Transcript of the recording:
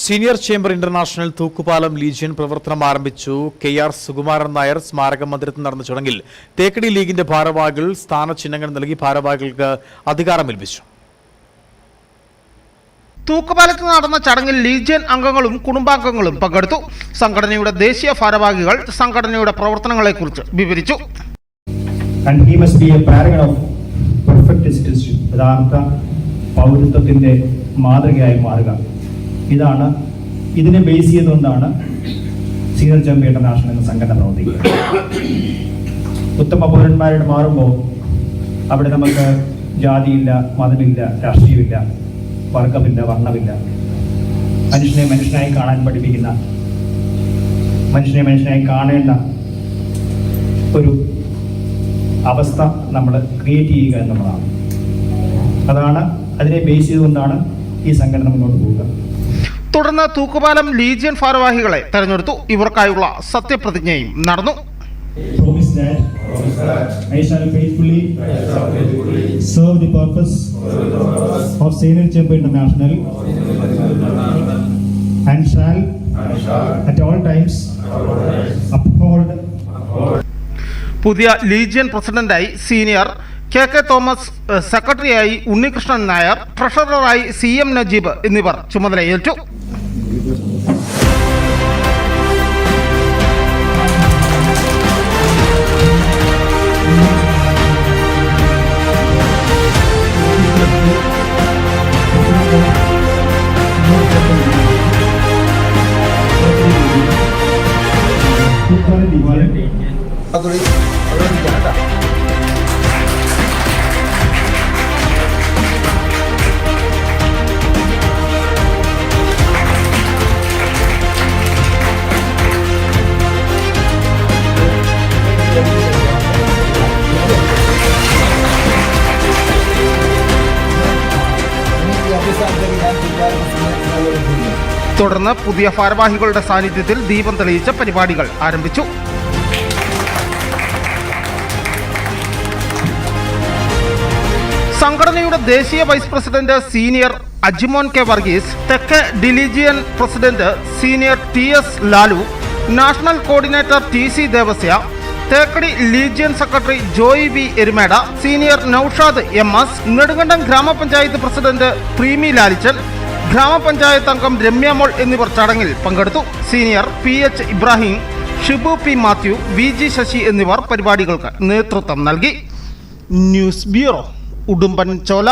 Senior chamber international Thookkupalam legion പ്രവർത്തനം ആരംഭിച്ചു. K R Sukumaran Nair സ്മാരക മന്ദിരത്തിൽ നടന്ന ചടങ്ങിൽ തേക്കടി ലീഗിന്റെ ഭാരവാഹികൾ സ്ഥാനചിഹ്നങ്ങൾ നൽകി ഭാരവാഹികൾക്ക് അധികാരമേൽപ്പിച്ചു തൂക്കുപാലത്ത് നടന്ന ചടങ്ങിൽ ലീജിയൻ അംഗങ്ങളും കുടുംബാംഗങ്ങളും പങ്കെടുത്തു. സംഘടനയുടെ ദേശീയ ഭാരവാഹികൾ സംഘടനയുടെ പ്രവർത്തനങ്ങളെക്കുറിച്ച് വിവരിച്ചു. പൗരത്വത്തിന്റെ മാതൃകയായി മാറുക. ഇതാണ്. ഇതിനെ ബേസ് ചെയ്തുകൊണ്ടാണ് സീനിയർ ജമ്പ് ഇന്റർനാഷണൽ എന്ന സംഘടന പ്രവർത്തിക്കുന്നത്. ഉത്തമ പൗരന്മാരുടെ മാറുമ്പോൾ അവിടെ നമുക്ക് ജാതിയില്ല മതമില്ല രാഷ്ട്രീയമില്ല വർഗമില്ല വർണമില്ല. മനുഷ്യനെ മനുഷ്യനായി കാണാൻ പഠിപ്പിക്കുന്ന മനുഷ്യനെ മനുഷ്യനായി കാണേണ്ട ഒരു അവസ്ഥ നമ്മൾ ക്രിയേറ്റ് ചെയ്യുക എന്നുള്ളതാണ്. അതാണ് അതിനെ ബേസ് ചെയ്തുകൊണ്ടാണ് ഈ സംഘടന മുന്നോട്ട് പോവുക. തുടർന്ന് തൂക്കുപാലം ലീജിയൻ ഭാരവാഹികളെ തെരഞ്ഞെടുത്തു. ഇവർക്കായുള്ള സത്യപ്രതിജ്ഞയും നടന്നു. Promise that I shall faithfully serve the purpose of Senior Chamber International and shall at all times uphold പുതിയ ലീജിയൻ പ്രസിഡന്റായി സീനിയർ കെ കെ തോമസ് സെക്രട്ടറിയായി ഉണ്ണികൃഷ്ണൻ നായർ ട്രഷററായി സി എം നജീബ് എന്നിവർ ചുമതലയേറ്റു. തുടർന്ന് പുതിയ ഭാരവാഹികളുടെ സാന്നിധ്യത്തിൽ ദീപം തെളിയിച്ച പരിപാടികൾ ആരംഭിച്ചു. സംഘടനയുടെ ദേശീയ vice president senior Ajimon K Varghese തെക്ക് ഡിലിജിയൻ president senior T S Lalu national coordinator T C Devasya Thekkady legion secretary Joy V Erumeda senior Naushad M S Nedumkandam ഗ്രാമപഞ്ചായത്ത് പ്രസിഡന്റ് പ്രീമി ലാലിച്ചൻ ഗ്രാമപഞ്ചായത്ത് അംഗം രമ്യമോൾ എന്നിവർ ചടങ്ങിൽ പങ്കെടുത്തു. Senior P H Ibrahim Shibu P Mathew V G Sasi എന്നിവർ പരിപാടികൾക്ക് നേതൃത്വം നൽകി. News bureau. ഉടുമ്പൻ ചോല